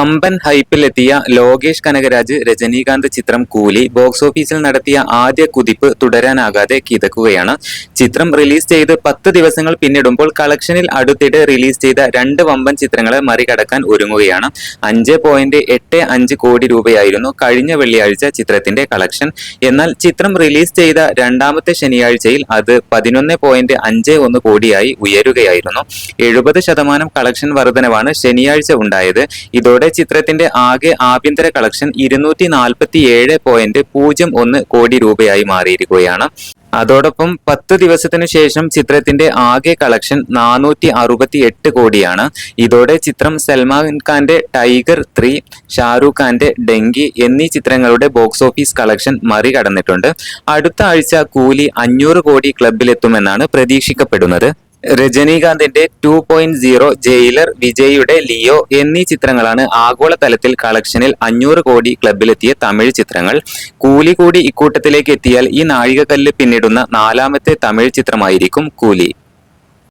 വമ്പൻ ഹൈപ്പിലെത്തിയ ലോകേഷ് കനകരാജ് രജനീകാന്ത് ചിത്രം കൂലി ബോക്സ് ഓഫീസിൽ നടത്തിയ ആദ്യ കുതിപ്പ് തുടരാനാകാതെ കിതക്കുകയാണ്. ചിത്രം റിലീസ് ചെയ്ത് പത്ത് ദിവസങ്ങൾ പിന്നിടുമ്പോൾ കളക്ഷനിൽ അടുത്തിടെ റിലീസ് ചെയ്ത രണ്ട് വമ്പൻ ചിത്രങ്ങളെ മറികടക്കാൻ ഒരുങ്ങുകയാണ്. അഞ്ച് പോയിന്റ് എട്ട് അഞ്ച് കോടി രൂപയായിരുന്നു കഴിഞ്ഞ വെള്ളിയാഴ്ച ചിത്രത്തിന്റെ കളക്ഷൻ. എന്നാൽ ചിത്രം റിലീസ് ചെയ്ത രണ്ടാമത്തെ ശനിയാഴ്ചയിൽ അത് പതിനൊന്ന് പോയിന്റ് അഞ്ച് ഒന്ന് കോടിയായി ഉയരുകയായിരുന്നു. എഴുപത് ശതമാനം കളക്ഷൻ വർധനവാണ് ശനിയാഴ്ച ഉണ്ടായത്. ഇതോടെ ചിത്രത്തിന്റെ ആകെ ആഭ്യന്തര കളക്ഷൻ ഇരുന്നൂറ്റി നാൽപ്പത്തി ഏഴ് പോയിന്റ് പൂജ്യം ഒന്ന് കോടി രൂപയായി മാറിയിരിക്കുകയാണ്. അതോടൊപ്പം പത്ത് ദിവസത്തിനു ശേഷം ചിത്രത്തിന്റെ ആകെ കളക്ഷൻ നാനൂറ്റി അറുപത്തി എട്ട് കോടിയാണ്. ഇതോടെ ചിത്രം സൽമാൻ ഖാന്റെ ടൈഗർ ത്രീ ഷാറൂഖ് ഖാന്റെ ഡെങ്കി എന്നീ ചിത്രങ്ങളുടെ ബോക്സ് ഓഫീസ് കളക്ഷൻ മറികടന്നിട്ടുണ്ട്. അടുത്ത ആഴ്ച കൂലി അഞ്ഞൂറ് കോടി ക്ലബിലെത്തുമെന്നാണ് പ്രതീക്ഷിക്കപ്പെടുന്നത്. രജനീകാന്തിന്റെ ടു പോയിന്റ് സീറോ ജയിലർ വിജയുടെ ലിയോ എന്നീ ചിത്രങ്ങളാണ് ആഗോള തലത്തിൽ കളക്ഷനിൽ അഞ്ഞൂറ് കോടി ക്ലബിലെത്തിയ തമിഴ് ചിത്രങ്ങൾ. കൂലി കൂടി ഇക്കൂട്ടത്തിലേക്ക് എത്തിയാൽ ഈ നാഴികക്കല്ല് പിന്നിടുന്ന നാലാമത്തെ തമിഴ് ചിത്രമായിരിക്കും കൂലി.